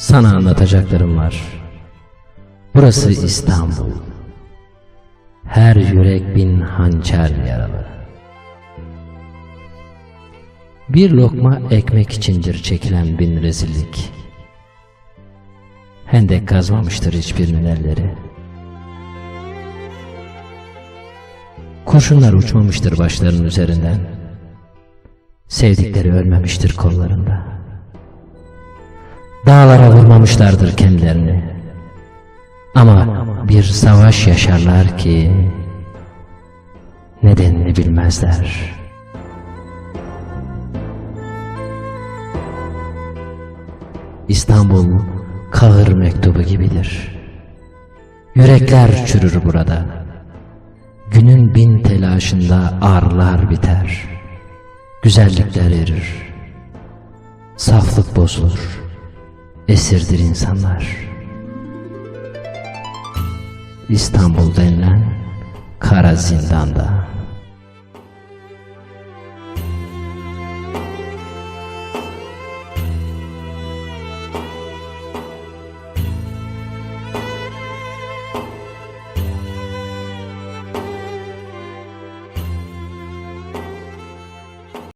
Sana anlatacaklarım var. Burası İstanbul. Her yürek bin hançer yaralı. Bir lokma ekmek içindir çekilen bin rezillik. Hendek kazmamıştır hiçbirinin elleri. Kurşunlar uçmamıştır başlarının üzerinden. Sevdikleri ölmemiştir kollarında. Dağlara vurmamışlardır kendilerini. Ama bir savaş yaşarlar ki nedenini bilmezler. İstanbul kahır mektubu gibidir. Yürekler çürür burada. Günün bin telaşında arlar biter. Güzellikler erir. Saflık bozulur. Esirdir insanlar. İstanbul denilen kara zindanda.